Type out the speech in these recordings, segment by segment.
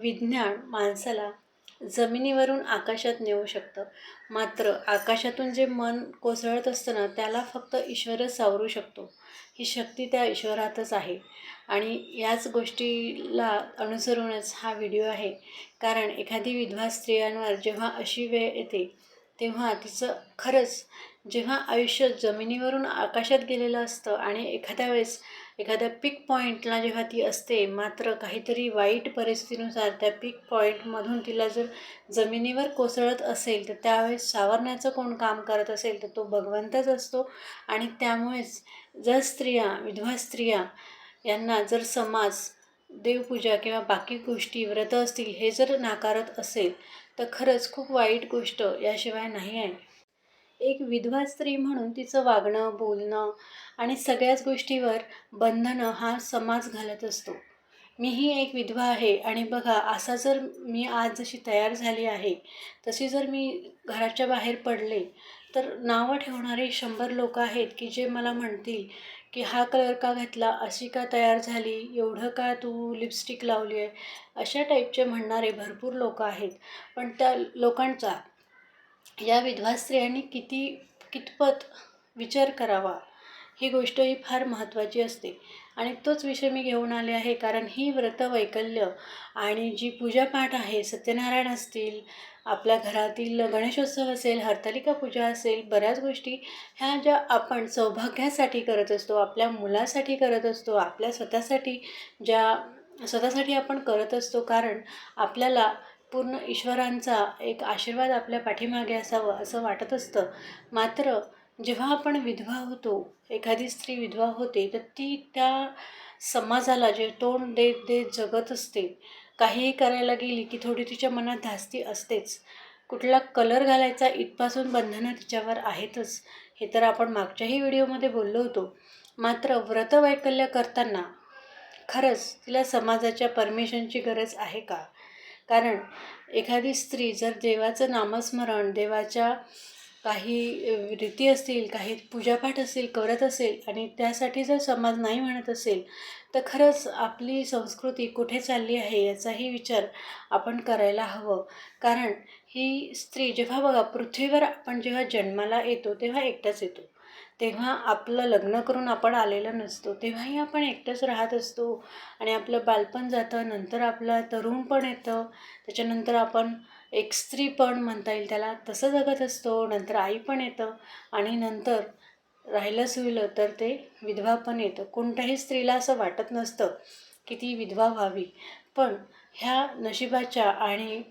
विज्ञान माणसाला जमिनीवरून आकाशात नेऊ शकतं. मात्र आकाशातून जे मन कोसळत असतं ना त्याला फक्त ईश्वरच सावरू शकतो. ही शक्ती त्या ईश्वरातच आहे. आणि याच गोष्टीला अनुसरूनच हा व्हिडिओ आहे. कारण एखादी विधवा स्त्रियांवर जेव्हा अशी वेळ येते तेव्हा तिचं खरंच जेव्हा आयुष्य जमिनीवरून आकाशात गेलेलं असतं आणि एखाद्या वेळेस एखाद्या पिक पॉईंटला जेव्हा ती असते मात्र काहीतरी वाईट परिस्थितीनुसार त्या पिक पॉईंटमधून तिला जर जमिनीवर कोसळत असेल तर त्यावेळेस सावरण्याचं कोण काम करत असेल तर तो भगवंतच असतो. आणि त्यामुळेच जर स्त्रिया विधवा स्त्रिया यांना जर समाज देवपूजा किंवा बाकी गोष्टी व्रत असतील हे जर नाकारत असेल तर खरंच खूप वाईट गोष्ट याशिवाय नाही आहे. एक विधवा स्त्री म्हणून तिचं वागणं बोलणं आणि सगळ्याच गोष्टीवर बंधनं हा समाज घालत असतो. मीही एक विधवा आहे आणि बघा असा जर मी आज जशी तयार झाली आहे तशी जर मी घराच्या बाहेर पडले तर नावं ठेवणारे शंभर लोक आहेत की जे मला म्हणतील की हा कलर का घातला अशी का तयार झाली एवढं का तू लिपस्टिक लावली आहे? अशा टाईपचे म्हणणारे भरपूर लोक आहेत. पण त्या लोकांचा या विधवा स्त्रियांनी किती कितपत विचार करावा? ही गोष्ट ही फार महत्त्वाची असते. आणि तोच विषय मी घेऊन आले आहे कारण ही व्रत वैकल्य आणि जी पूजापाठ आहे सत्यनारायण असतील आपल्या घरातील गणेशोत्सव असेल हरतालिका पूजा असेल बऱ्याच गोष्टी ह्या ज्या आपण सौभाग्यासाठी करत असतो आपल्या मुलासाठी करत असतो आपल्या स्वतःसाठी ज्या स्वतःसाठी आपण करत असतो कारण आपल्याला पूर्ण ईश्वरांचा एक आशीर्वाद आपल्या पाठीमागे असावं असं वाटत असतं. मात्र जेव्हा आपण विधवा होतो एखादी स्त्री विधवा होते तर ती त्या समाजाला जे तोंड देत देत जगत असते. काहीही करायला गेली की थोडी तिच्या मनात धास्ती असतेच. कुठला कलर घालायचा इथपासून बंधनं तिच्यावर आहेतच हे तर आपण मागच्याही व्हिडिओमध्ये बोललो होतो. मात्र व्रतवैकल्य करताना खरंच तिला समाजाच्या परमिशनची गरज आहे का? कारण एखादी स्त्री जर देवाचं नामस्मरण देवाच्या काही रीती असतील काही पूजापाठ असतील करत असेल आणि त्यासाठी जर समाज नाही म्हणत असेल तर खरंच आपली संस्कृती कुठे चालली आहे याचाही विचार आपण करायला हवं. कारण ही स्त्री जेव्हा बघा पृथ्वीवर आपण जेव्हा जन्माला येतो तेव्हा एकटाच येतो. तेव्हा आपलं लग्न करून आपण आलेलं नसतो तेव्हाही आपण एकटंच राहत असतो आणि आपलं बालपण जातं नंतर आपलं तरुण पण येतं त्याच्यानंतर आपण एक स्त्री पण म्हणता येईल त्याला तसं जगत असतो नंतर आई पण येतं आणि नंतर राहिलं सुविलं तर ते विधवा पण येतं. कोणत्याही स्त्रीला असं वाटत नसतं की ती विधवा व्हावी. पण ह्या नशिबाच्या आणि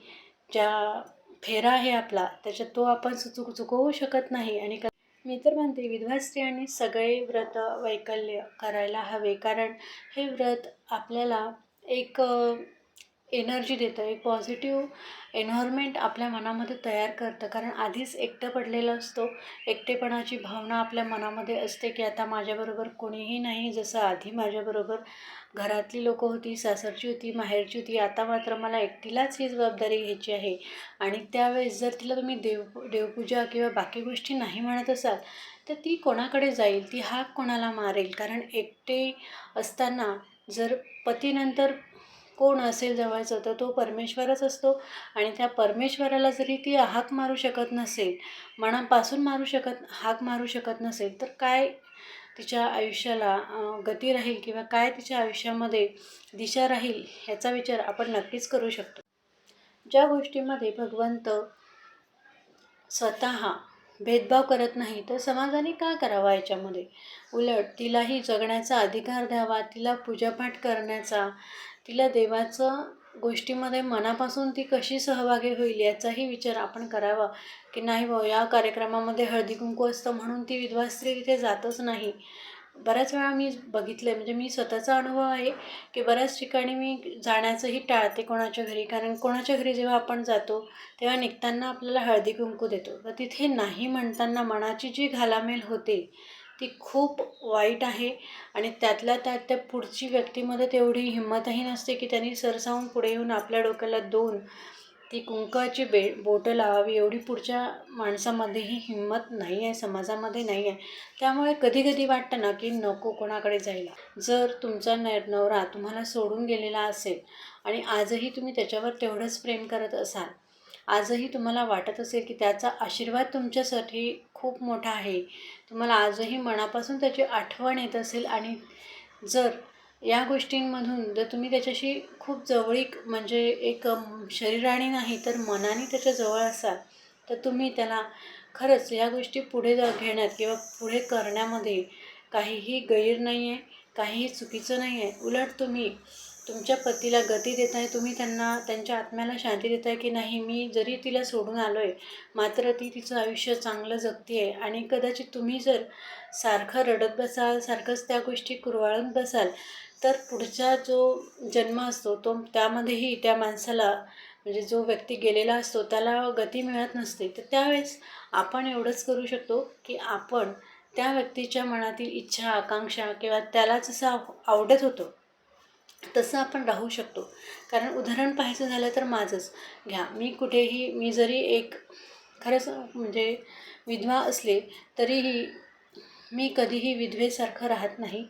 ज्या फेरा आहे आपला त्याच्यात तो आपण चुक चुकवू शकत नाही आणि मी तर म्हणते विधवा स्त्रियांनी सगळे व्रत वैकल्य करायला हवे. कारण हे व्रत आपल्याला एक एनर्जी देतं एक पॉझिटिव्ह एन्व्हायरमेंट आपल्या मनामध्ये तयार करतं. कारण आधीच एकटं पडलेलं असतो. एकटेपणाची भावना आपल्या मनामध्ये असते की आता माझ्याबरोबर कोणीही नाही. जसं आधी माझ्याबरोबर घरातली लोकं होती सासरची होती माहेरची होती. आता मात्र मला एकटीलाच ही जबाबदारी घ्यायची आहे. आणि त्यावेळेस जर तिला तुम्ही देव देवपूजा किंवा बाकी गोष्टी नाही म्हणत असाल तर ती कोणाकडे जाईल? ती हाक कोणाला मारेल? कारण एकटे असताना जर पतीनंतर कोण असेल जवळचं तर तो परमेश्वरच असतो. आणि त्या परमेश्वराला जरी ती हाक मारू शकत नसेल मनापासून मारू शकत हाक मारू शकत नसेल तर काय तिच्या आयुष्याला गती राहील किंवा काय तिच्या आयुष्यामध्ये दिशा राहील ह्याचा विचार आपण नक्कीच करू शकतो. ज्या गोष्टीमध्ये भगवंत स्वतः भेदभाव करत नाही तर समाजाने का करावा याच्यामध्ये? उलट तिलाही जगण्याचा अधिकार द्यावा तिला पूजापाठ करण्याचा तिला देवाचं गोष्टीमध्ये मनापासून ती कशी सहभागी होईल याचाही विचार आपण करावा. की नाही भाऊ या कार्यक्रमामध्ये हळदी कुंकू असतं म्हणून ती विधवा स्त्री तिथे जातच नाही. बऱ्याच वेळा मी बघितलं आहे म्हणजे मी स्वतःचा अनुभव आहे की बऱ्याच ठिकाणी मी जाण्याचंही टाळते कोणाच्या घरी. कारण कोणाच्या घरी जेव्हा आपण जातो तेव्हा निघताना आपल्याला हळदी कुंकू देतो. तर तिथे नाही म्हणताना मनाची जी घालामेल होते ती खूप वाईट आहे. आणि त्यातल्या त्यात त्या पुढची व्यक्तीमध्ये तेवढी हिंमतही नसते की त्यांनी सरसावून पुढे येऊन आपल्या डोक्याला दोन ती कुंकाची बे बोटं लावावी एवढी पुढच्या माणसामध्येही हिंमत नाही आहे समाजामध्ये नाही आहे. त्यामुळे कधी कधी वाटतं ना की नको कोणाकडे जायला. जर तुमचा न नवरा तुम्हाला सोडून गेलेला असेल आणि आजही तुम्ही त्याच्यावर तेवढंच प्रेम करत असाल आजही तुम्हाला वाटत असेल की त्याचा आशीर्वाद तुमच्यासाठी खूप मोठा आहे. तुम्हाला आजही मनापासून त्याची आठवण येत असेल आणि जर या गोष्टींमधून जर तुम्ही त्याच्याशी खूप जवळीक म्हणजे एक शरीराने नाही तर मनाने त्याच्याजवळ असाल तर तुम्ही त्याला खरंच या गोष्टी पुढे जा घेण्यात किंवा पुढे करण्यामध्ये काहीही गैर नाही आहे काहीही चुकीचं नाही आहे उलट तुम्ही तुमच्या पतीला गती देत आहे तुम्ही त्यांना त्यांच्या आत्म्याला शांती देताय की नाही मी जरी तिला सोडून आलो आहे मात्र ती तिचं आयुष्य चांगलं जगती आहे आणि कदाचित तुम्ही जर सारखं रडत बसाल सारखंच त्या गोष्टी कुरवाळत बसाल तर पुढचा जो जन्म असतो तो त्यामध्येही त्या माणसाला म्हणजे जो व्यक्ती गेलेला असतो त्याला गती मिळत नसते. तर त्यावेळेस आपण एवढंच करू शकतो की आपण त्या व्यक्तीच्या मनातील इच्छा आकांक्षा किंवा त्याला जसं आव- आवडत होतं. तसं आपण राहू शकतो. कारण उदाहरण पाहायचं झालं तर माझंच. घ्या मी कुठेही मी जरी एक खरंच म्हणजे विधवा असले तरीही मी कधीही विधवेसारखं राहत नाही.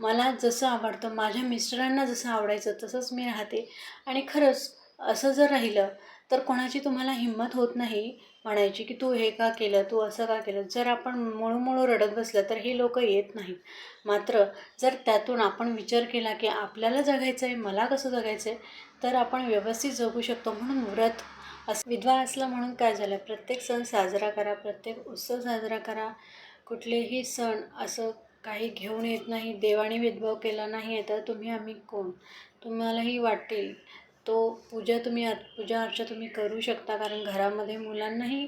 मला जसं आवडतं माझ्या मिस्टरांना जसं आवडायचं तसंच मी राहते. आणि खरंच असं जर राहिलं तर कोणाची तुम्हाला हिंमत होत नाही म्हणायची की तू हे का केलं तू असं का केलं? जर आपण मुळूमुळू रडत बसलं तर हे लोक येत नाहीत. मात्र जर त्यातून आपण विचार केला की आपल्याला जगायचं आहे मला कसं जगायचं आहे तर आपण व्यवस्थित जगू शकतो म्हणून व्रत असं विधवा असलं म्हणून काय झालं? प्रत्येक सण साजरा करा प्रत्येक उत्सव साजरा करा. कुठलेही सण असं काही घेऊन येत नाही. देवाने भेदभाव केला नाही आहे तर तुम्ही आम्ही कोण? तुम्हालाही वाटेल. तो पूजा तुम्ही अर पूजा अर्चा तुम्ही करू शकता कारण घरामध्ये मुलांनाही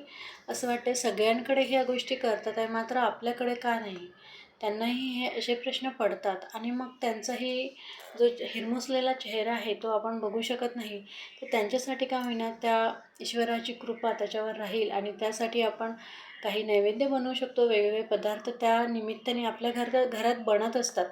असं वाटतं सगळ्यांकडे ह्या गोष्टी करतात आहे मात्र आपल्याकडे का नाही? त्यांनाही हे असे प्रश्न पडतात. आणि मग त्यांचाही जो हिरमुसलेला चेहरा आहे तो आपण बघू शकत नाही. तर त्यांच्यासाठी का होईना त्या ईश्वराची कृपा त्याच्यावर राहील आणि त्यासाठी आपण काही नैवेद्य बनवू शकतो वेगवेगळे पदार्थ त्या निमित्ताने आपल्या घर घरात बनत असतात.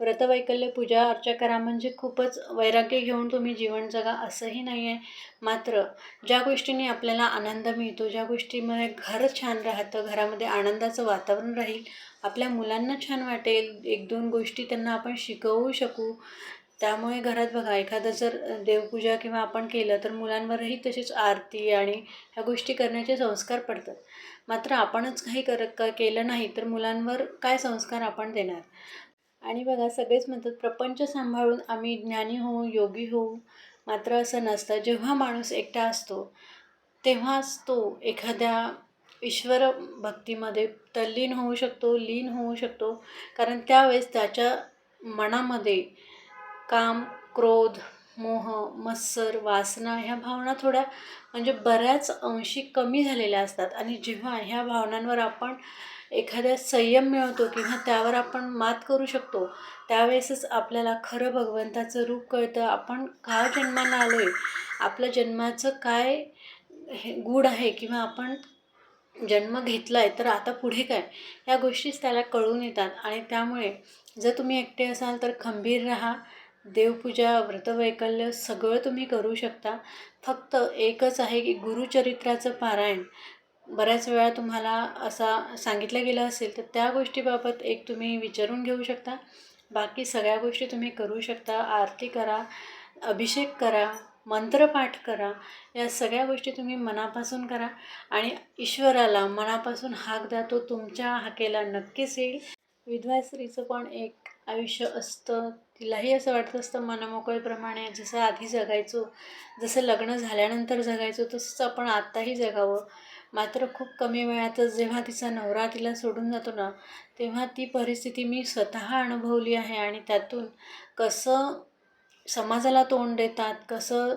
व्रतवैकल्य पूजा अर्चा करा म्हणजे खूपच वैराग्य घेऊन तुम्ही जीवन जगा असंही नाही आहे मात्र ज्या गोष्टींनी आपल्याला आनंद मिळतो ज्या गोष्टीमुळे घर छान राहतं घरामध्ये आनंदाचं वातावरण राहील आपल्या मुलांना छान वाटेल एक दोन गोष्टी त्यांना आपण शिकवू शकू. त्यामुळे घरात बघा एखादं जर देवपूजा किंवा आपण केलं तर मुलांवरही तशीच आरती आणि ह्या गोष्टी करण्याचे संस्कार पडतात. मात्र आपणच काही कर क केलं नाही तर मुलांवर काय संस्कार आपण देणार? आणि बघा सगळेच म्हणतात प्रपंच सांभाळून आम्ही ज्ञानी होऊ योगी होऊ. मात्र असं नसतं. जेव्हा माणूस एकटा असतो तेव्हाच तो एखाद्या ईश्वर भक्तीमध्ये तल्लीन होऊ शकतो लीन होऊ शकतो. कारण त्यावेळेस त्याच्या मनामध्ये काम क्रोध मोह मत्सर वासना ह्या भावना थोड्या म्हणजे बऱ्याच अंशी कमी झालेल्या असतात. आणि जेव्हा ह्या भावनांवर आपण एखाद्या संयम मिळवतो किंवा त्यावर आपण मात करू शकतो त्यावेळेसच आपल्याला खरं भगवंताचं रूप कळतं. आपण का जन्माला आलो आहे आपल्या जन्माचं काय हे गूढ आहे? किंवा आपण जन्म घेतला आहे तर आता पुढे काय? या गोष्टीच त्याला कळून येतात. आणि त्यामुळे जर तुम्ही एकटे असाल तर खंबीर राहा. देवपूजा व्रतवैकल्य सगळं तुम्ही करू शकता. फक्त एकच आहे की गुरुचरित्राचं पारायण. बऱ्याच वेळा तुम्हाला असा सांगितलं गेलं असेल तर त्या गोष्टीबाबत एक तुम्ही विचारून घेऊ शकता. बाकी सगळ्या गोष्टी तुम्ही करू शकता. आरती करा अभिषेक करा मंत्रपाठ करा या सगळ्या गोष्टी तुम्ही मनापासून करा. आणि ईश्वराला मनापासून हाक द्या तो तुमच्या हाकेला नक्कीच येईल. विधवा स्त्रीचं पण एक आयुष्य असतं. तिलाही असं वाटत असतं मनमोकळीप्रमाणे जसं आधी जगायचो जसं लग्न झाल्यानंतर जगायचो तसंच आपण आत्ताही जगावं. मात्र खूप कमी वेळातच जेव्हा तिचा नवरा तिला सोडून जातो ना तेव्हा ती परिस्थिती मी स्वतः अनुभवली आहे आणि त्यातून कसं समाजाला तोंड देतात कसं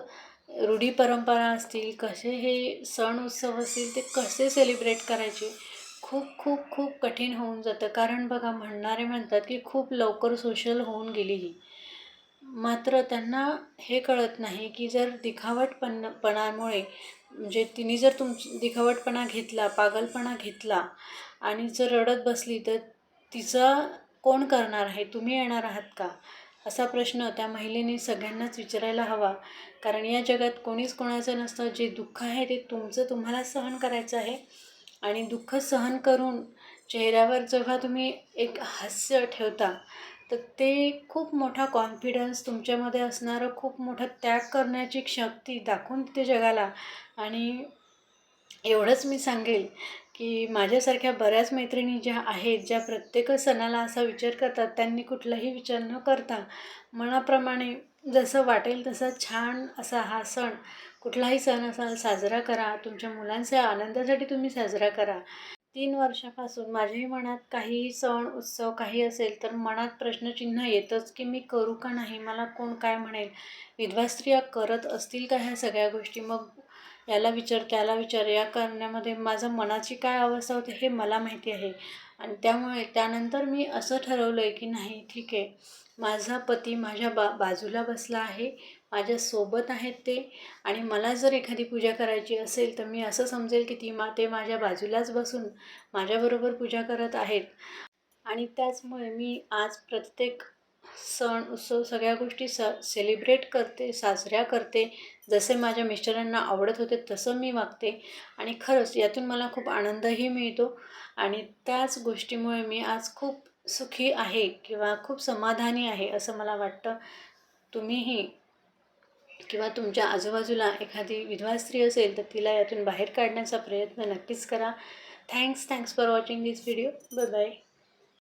रूढी परंपरा असतील कसे हे सण उत्सव असतील ते कसे सेलिब्रेट करायचे खूप खूप खूप कठीण होऊन जातं. कारण बघा म्हणणारे म्हणतात की खूप लवकर सोशल होऊन गेली ही. मात्र त्यांना हे कळत नाही की जर दिखावटपण पणामुळे म्हणजे तिने जर तुम दिखावटपणा घेतला पागलपणा घेतला आणि जर रडत बसली तर तिचं कोण करणार आहे? तुम्ही येणार आहात का? असा प्रश्न त्या महिलेने सगळ्यांनाच विचारायला हवा. कारण या जगात कोणीच कोणाचं नसतं. जे दुःख आहे ते तुमचं तुम्हाला सहन करायचं आहे. आणि दुःख सहन करून चेहऱ्यावर जेव्हा तुम्ही एक हास्य ठेवता तर ते खूप मोठा कॉन्फिडन्स तुमच्यामध्ये असणारं खूप मोठा त्याग करण्याची शक्ती दाखवून ते जगाला. आणि एवढंच मी सांगेल की माझ्यासारख्या बऱ्याच मैत्रिणी ज्या आहेत ज्या प्रत्येक सणाला असा विचार करतात त्यांनी कुठलाही विचार न करता मनाप्रमाणे जसं वाटेल तसा छान असा हा सण कुठलाही सण असाल साजरा करा. तुमच्या मुलांच्या आनंदासाठी तुम्ही साजरा करा. तीन वर्षापासून माझ्याही मनात काही सण उत्सव काही असेल तर मनात प्रश्नचिन्ह येतंच की मी करू का नाही? मला कोण काय म्हणेल? विधवा स्त्रिया करत असतील का ह्या सगळ्या गोष्टी? मग याला विचार त्याला विचार. या करण्यामध्ये माझं मनाची काय अवस्था होते हे मला माहिती आहे. आणि त्यामुळे त्यानंतर मी असं ठरवलं आहे की नाही ठीक आहे. माझा पती माझ्या बा बाजूला बसला आहे. माझ्यासोबत आहेत ते. आणि मला जर एखादी पूजा करायची असेल तर मी असं समजेल की ती मा ते माझ्या बाजूलाच बसून माझ्याबरोबर पूजा करत आहेत. आणि त्याचमुळे मी आज प्रत्येक सण उत्सव सगळ्या गोष्टी स सेलिब्रेट करते साजऱ्या करते. जसे माझ्या मिस्टरांना आवडत होते तसं मी वागते. आणि खरंच यातून मला खूप आनंदही मिळतो. आणि त्याच गोष्टीमुळे मी आज खूप सुखी आहे किंवा खूप समाधानी आहे असं मला वाटतं. तुम्हीही किंवा तुमच्या आजूबाजूला एखादी विधवा स्त्री असेल तर तिला यातून बाहेर काढण्याचा प्रयत्न नक्कीच करा. Thanks thanks for watching this video bye bye